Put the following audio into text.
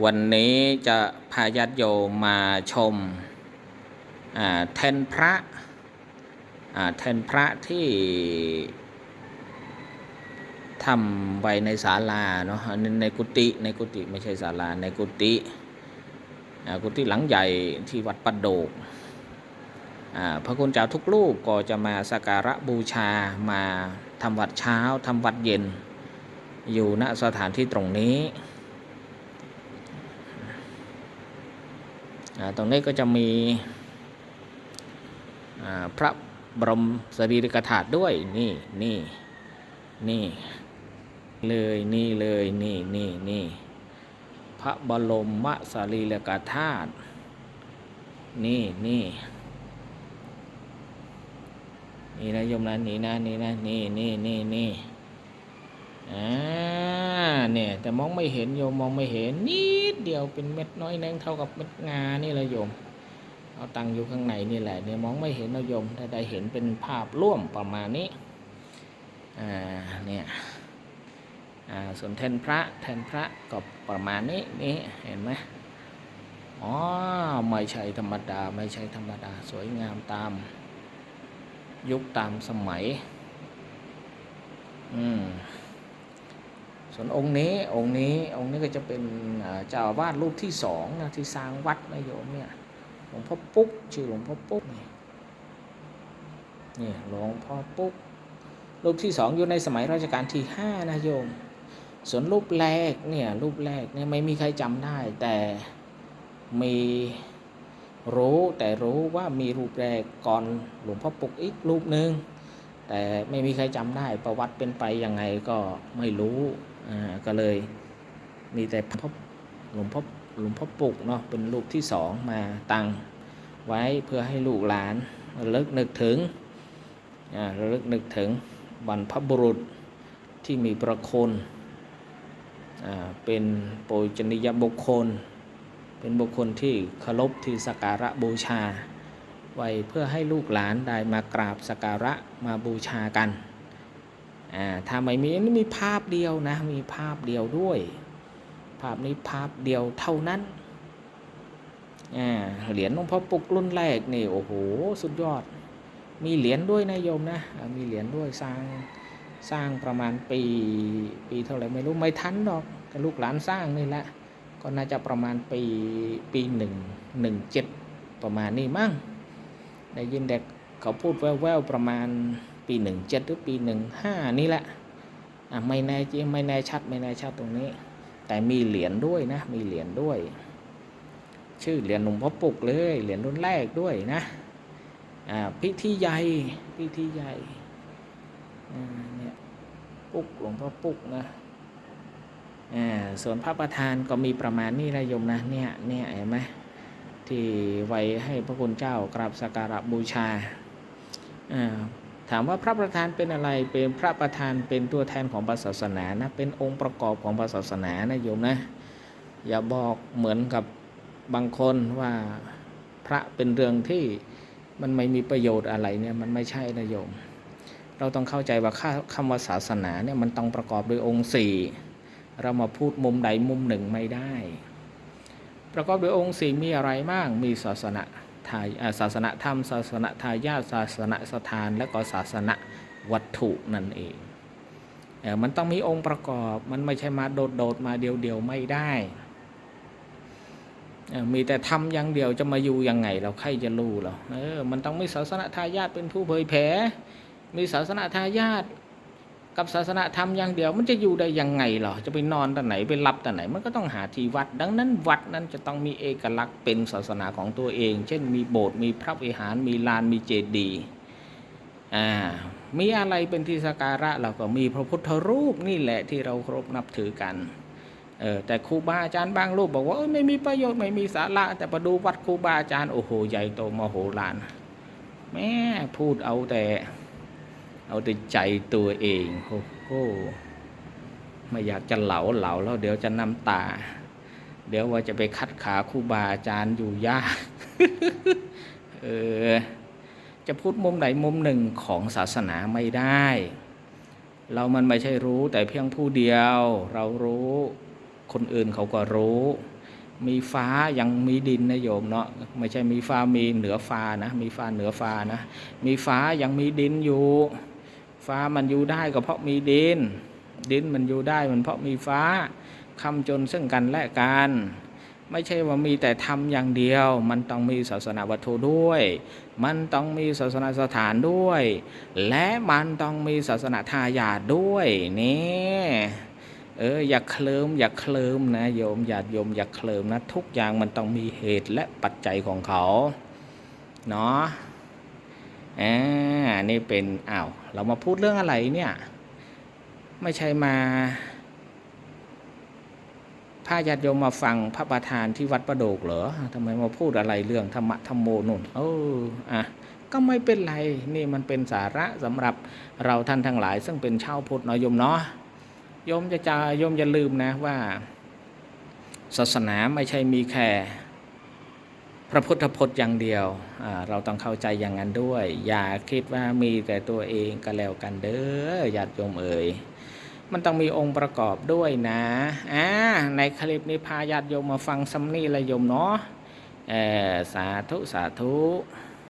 วันนี้จะพาญาติโยมมาชมแทนพระแทนพระที่ทำไว้ในศาลาเนาะอันในกุฏิในกุฏิไม่ใช่ศาลาในกุฏิกุฏิหลังใหญ่ที่วัดปัดโดกพระคุณเจ้าทุกรูปก็จะมาสักการะบูชามาทำวัดเช้าทำวัดเย็น อยู่ณสถานที่ตรงนี้ อ่า ตรงนี้ก็จะมีพระบรมสรีริกธาตุด้วยนี่นี่นี่เลยนี่เลยนี่นี่นี่พระบรมสรีริกธาตุนี่นี่นี่นะโยมนะนี่นะนี่นะนี่นี่นี่นี่อ่าเนี่ยแต่มองไม่เห็นโยมมองไม่เห็นนิด เดียวเป็นเม็ดน้อยแนงเท่ากับเม็ดงานี่ละโยม เอาตังอยู่ข้างในนี่แหละเนี่ยมองไม่เห็นนะโยมถ้าได้เห็นเป็นภาพร่วมประมาณนี้อ่าเนี่ยอ่าส่วนแทนพระแทนพระก็ประมาณนี้นี่เห็นไหมอ๋อไม่ใช่ธรรมดาไม่ใช่ธรรมดาสวยงามตาม ยุคตามสมัย อืม ส่วนองค์นี้องค์นี้องค์นี้ก็จะเป็นเจ้าอาวาดรูปที่สองนะที่สร้างวัดนะโยมเนี่ยหลวงพ่อปุ๊กชื่อหลวงพ่อปุ๊กนี่นี่หลวงพ่อปุ๊กรูปที่สองอยู่ในสมัยรัชกาลที่ห้านะโยม ส่วนรูปแรกเนี่ยรูปแรกเนี่ยไม่มีใครจำได้ แต่มีรู้แต่รู้ว่ามีรูปแรกก่อนหลวงพ่อปุ๊กอีกรูปหนึ่งแต่ไม่มีใครจำได้ประวัติเป็นไปยังไงก็ไม่รู้ ก็เลยมีแต่พ่อหลวงพ่อหลวงพ่อปลุกเนาะเป็นรูปที่สองมาตั้งไว้เพื่อให้ลูกหลานระลึกนึกถึงอ่าระลึกนึกถึงบรรพบุรุษที่มีประคุณอ่าเป็นโปุจนิยบุคคล เป็นบุคคลที่เคารพที่สักการะบูชา ไว้เพื่อให้ลูกหลานได้มากราบสักการะมาบูชากัน อ่าถ้าไม่มีอันมีภาพเดียวนะมีภาพเดียวด้วย ภาพนี้ภาพเดียวเท่านั้นอ่าเหรียญหลวงพ่อปุกรุ่นแรกนี่โอ้โหสุดยอด มีเหรียญด้วยนะโยมนะมีเหรียญด้วยสร้างสร้างประมาณปีปีเท่าไหร่ไม่รู้ไม่ทันหรอกแต่ลูกหลานสร้างนี่แหละก็น่าจะประมาณปีปีหนึ่งหนึ่งเจ็ดประมาณนี้มั้งได้ยินเด็กเขาพูดแว่วๆประมาณ ปีหนึ่งเจ็ดหรือปีหนึ่งห้านี่แหละอะไม่แน่จริงไม่แน่ชัดไม่แน่ชัดตรงนี้ แต่มีเหรียญด้วยนะ มีเหรียญด้วย ชื่อเหรียญหลวงพ่อปุกเลยเหรียญรุ่นแรกด้วยนะอ่าพิธีใหญ่พิธีใหญ่เนี่ยปุกหลวงพ่อปุกนะอ่าส่วนพระประธานก็มีประมาณนี้นะโยมนะเนี่ยเนี่ยเห็นไหมที่ไว้ให้พระคุณเจ้ากราบสักการะบูชาอ่า ถามว่าพระประธานเป็นอะไรเป็นพระประธานเป็นตัวแทนของศาสนานะเป็นองค์ประกอบของศาสนานะโยมนะอย่าบอกเหมือนกับบางคนว่าพระเป็นเรื่องที่มันไม่มีประโยชน์อะไรเนี่ยมันไม่ใช่นะโยม เราต้องเข้าใจว่าคำว่าศาสนาเนี่ยมันต้องประกอบด้วยองค์สี่เรามาพูดมุมใดมุมหนึ่งไม่ได้ ประกอบด้วยองค์สี่มีอะไรบ้างมีศาสนา ศาสนธรรม ศาสนทายาทศาสนสถาน และก็ศาสนวัตถุนั่นเองเออมันต้องมีองค์ประกอบมันไม่ใช่มาโดดโดดๆมาเดียวเดียวๆไม่ได้มีแต่ทำอย่างเดียวจะมาอยู่ยังไงเราใครจะรู้เราเออมันต้องมีศาสนทายาทเป็นผู้เผยแผ่มีศาสนทายาท กับศาสนธรรมอย่างเดียว มันจะอยู่ได้ยังไงหรอจะไปนอนที่ไหนไปหลับที่ไหน มันก็ต้องหาที่วัด ดังนั้นวัดนั้นจะต้องมีเอกลักษณ์เป็นศาสนาของตัวเอง เช่น มีโบสถ์มีพระวิหารมีลานมีเจดีย์อ่ามีอะไรเป็นที่สักการะเราก็มีพระพุทธรูปนี่แหละที่เราเคารพนับถือกันเออแต่ครูบาอาจารย์บางรูปบอกว่าเอ้ยไม่มีประโยชน์ไม่มีสาระ แต่ไปดูวัดครูบาอาจารย์โอ้โหใหญ่โตมโหฬารแม่พูดเอาแต่ เอาแต่ใจตัวเองโอ้โหไม่อยากจะเหลาเหลาแล้วเดี๋ยวจะน้ำตา เดี๋ยวว่าจะไปคัดขาครูบาอาจารย์อยู่ยากเออจะพูดมุมไหนมุมหนึ่งของศาสนาไม่ได้ เรามันไม่ใช่รู้แต่เพียงผู้เดียว เรารู้คนอื่นเขาก็รู้ มีฟ้ายังมีดินนะโยมเนาะไม่ใช่มีฟ้ามีเหนือฟ้านะ มีฟ้าเหนือฟ้านะ มีฟ้ายังมีดินอยู่ ฟ้ามันอยู่ได้ก็เพราะมีดิน ดินมันอยู่ได้มันเพราะมีฟ้าคำจนซึ่งกันและกันไม่ใช่ว่ามีแต่ทำอย่างเดียว มันต้องมีศาสนาวัตถุด้วย มันต้องมีศาสนาสถานด้วย และมันต้องมีศาสนาทายาทด้วยนี่เอออย่าเคลิมอย่าเคลิมนะโยมอย่าโยมอย่าเคลิมนะทุกอย่างมันต้องมีเหตุและปัจจัยของเขาเนาะ อ่านี่เป็นอ้าวเรามาพูดเรื่องอะไรเนี่ย ไม่ใช่มาพาญาติโยมมาฟังพระประธานที่วัดประโดกเหรอทำไมมาพูดอะไรเรื่องธรรมะธรรมโมนุ่นเอออะก็ไม่เป็นไรนี่มันเป็นสาระสำหรับเราท่านทั้งหลาย ซึ่งเป็นชาวพุทธเนาะโยมเนาะโยมจะจะโยมอย่าลืมนะว่า ศาสนาไม่ใช่มีแค่ พระพุทธพจน์อย่างเดียว เราต้องเข้าใจอย่างนั้นด้วย อย่าคิดว่ามีแต่ตัวเองก็แล้วกันเด้อญาติโยมเอ๋ยมันต้องมีองค์ประกอบด้วยนะอ่าในคลิปนี้พาญาติโยมมาฟังสัมนี่ละโยมเนาะเออสาธุสาธุ